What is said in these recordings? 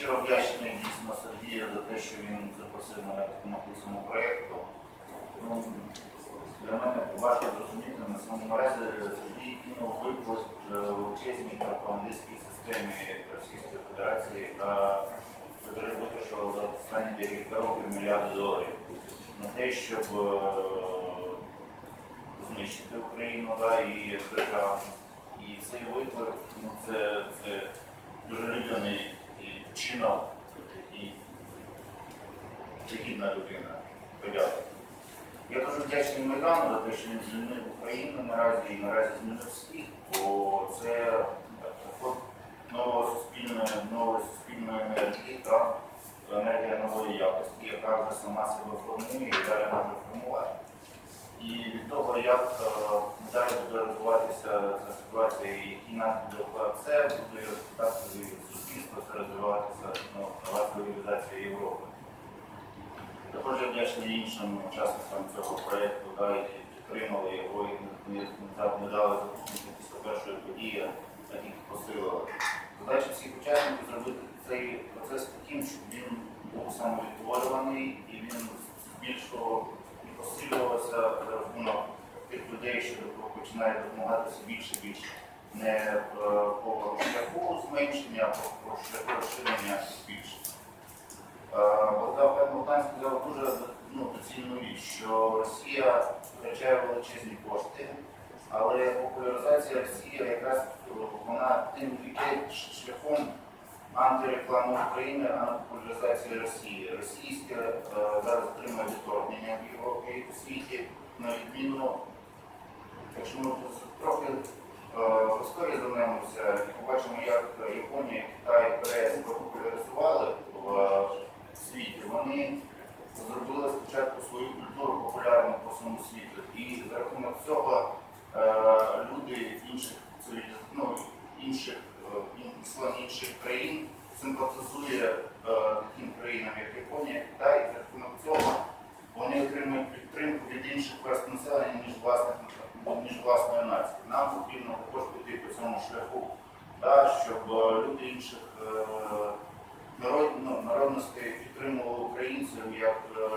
щиро вдячний дійсно Сергію за те, що він запросив мене на цьому проєкту. Ну, для мене важко зрозуміти на самому наразі Сергій кинув виклик е, величезній пропагандистській системі Російської Федерації, яка витратила за останні декілька років мільярди доларів на те, щоб е, знищити Україну да, і державу. І цей виклик ну, це, це дуже людяний і вчинок, і гідна людина. Подякую. Я дуже вдячний Майдану за те, що він звільнив Україну наразі і наразі змінив світ, бо це от нова суспільна, нова суспільна енергія, та енергія нової якості, яка вже сама себе формує і далі може. І від того, як е, далі буде розвиватися ця ситуація, і який наслідок це буде так суспільство це розвиватися ну, нова цивілізація Європи. Також я вдячний іншим учасникам цього проєкту, да, які підтримали його і не, не дали запустити після першої події, а тільки посилили. Задача всіх учасників зробити цей процес таким, щоб він був самовідтворюваний і він збільшував і посилювався за рахунок тих людей, що починають допомагати все більше і більше. Не е, по шляху зменшення, а по, шляху розширення більше. Богдан Богдан сказав дуже ну, доцільну річ, що Росія втрачає величезні кошти, але популяризація Росії якраз вона тим іде шляхом антиреклами України, а не популяризації Росії. Російське е, зараз отримує відторгнення в Європі і у світі, на відміну, якщо ми трохи е, в історії звернемося і побачимо, як Японія, Китай, Корея популяризували в е, світі, вони зробили спочатку свою культуру популярну по всьому світу. І за рахунок цього е, люди інших цивіліз... ну, інших е, ін- член інших країн симпатизує е, таким країнам, як Японія, Китай, і за рахунок цього вони отримують підтримку від інших верст населення, ніж власних ніж власної нації. Нам потрібно також піти по цьому шляху, да, щоб е, люди інших е, народ, ну, народностей підтримували українців як е,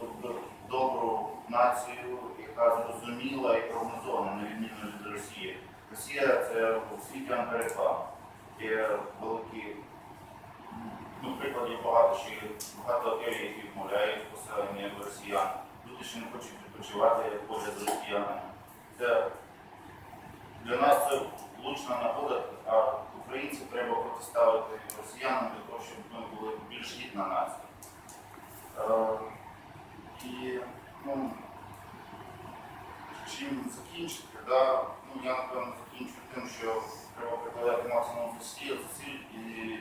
до- до- добру націю, яка зрозуміла і прогнозована, на відміну від Росії. Росія це у світі антиреклама. Є великі ну, прикладів багато, є багато готелів, які відмовляють поселення росіян. Люди ще не хочуть відпочивати поряд з росіянами. Це для нас це влучна нагода, а українців треба протиставити росіянам для того, щоб ми були більш гідна нація. Е, і ну, чим закінчити, да? ну, я напевно закінчу тим, що треба прикладати максимум зусиль і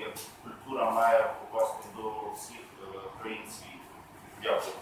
Як культура має попасти до всіх е, країн світу. Дякую.